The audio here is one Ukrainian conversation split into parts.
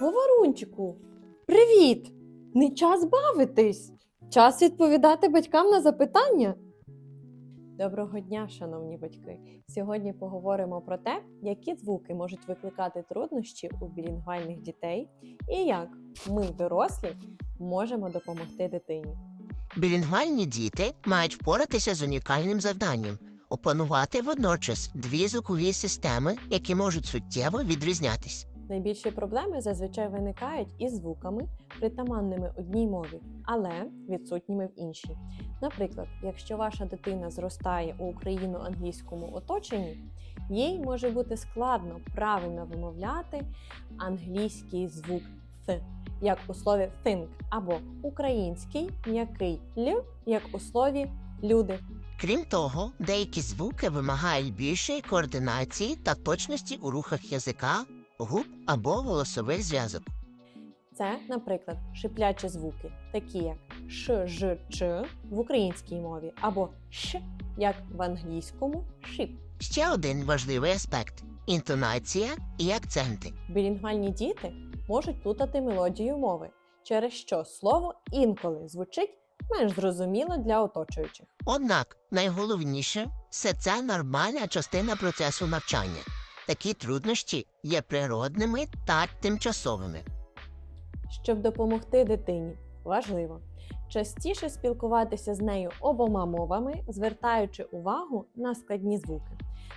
Говорунчику, привіт! Не час бавитись! Час відповідати батькам на запитання. Доброго дня, шановні батьки! Сьогодні поговоримо про те, які звуки можуть викликати труднощі у білінгвальних дітей і як ми, дорослі, можемо допомогти дитині. Білінгвальні діти мають впоратися з унікальним завданням опанувати водночас дві звукові системи, які можуть суттєво відрізнятись. Найбільші проблеми зазвичай виникають із звуками, притаманними одній мові, але відсутніми в іншій. Наприклад, якщо ваша дитина зростає у україно-англійському оточенні, їй може бути складно правильно вимовляти англійський звук th, як у слові think, або український м'який л, як у слові люди. Крім того, деякі звуки вимагають більшої координації та точності у рухах язика, губ або голосових зв'язок. Це, наприклад, шиплячі звуки, такі як ш, ж, ч в українській мові, або ш, як в англійському шип. Ще один важливий аспект інтонація і акценти. Білінгвальні діти можуть плутати мелодію мови, через що слово інколи звучить менш зрозуміло для оточуючих. Однак найголовніше все це нормальна частина процесу навчання. Такі труднощі є природними та тимчасовими. Щоб допомогти дитині, важливо частіше спілкуватися з нею обома мовами, звертаючи увагу на складні звуки.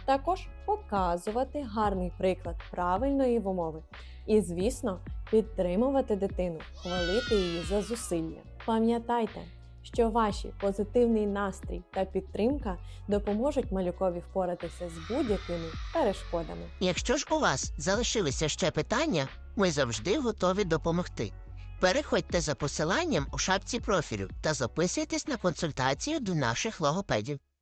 Також показувати гарний приклад правильної вимови. І, звісно, підтримувати дитину, хвалити її за зусилля. Пам'ятайте, що ваші позитивний настрій та підтримка допоможуть малюкові впоратися з будь-якими перешкодами. Якщо ж у вас залишилися ще питання, ми завжди готові допомогти. Переходьте за посиланням у шапці профілю та записуйтесь на консультацію до наших логопедів.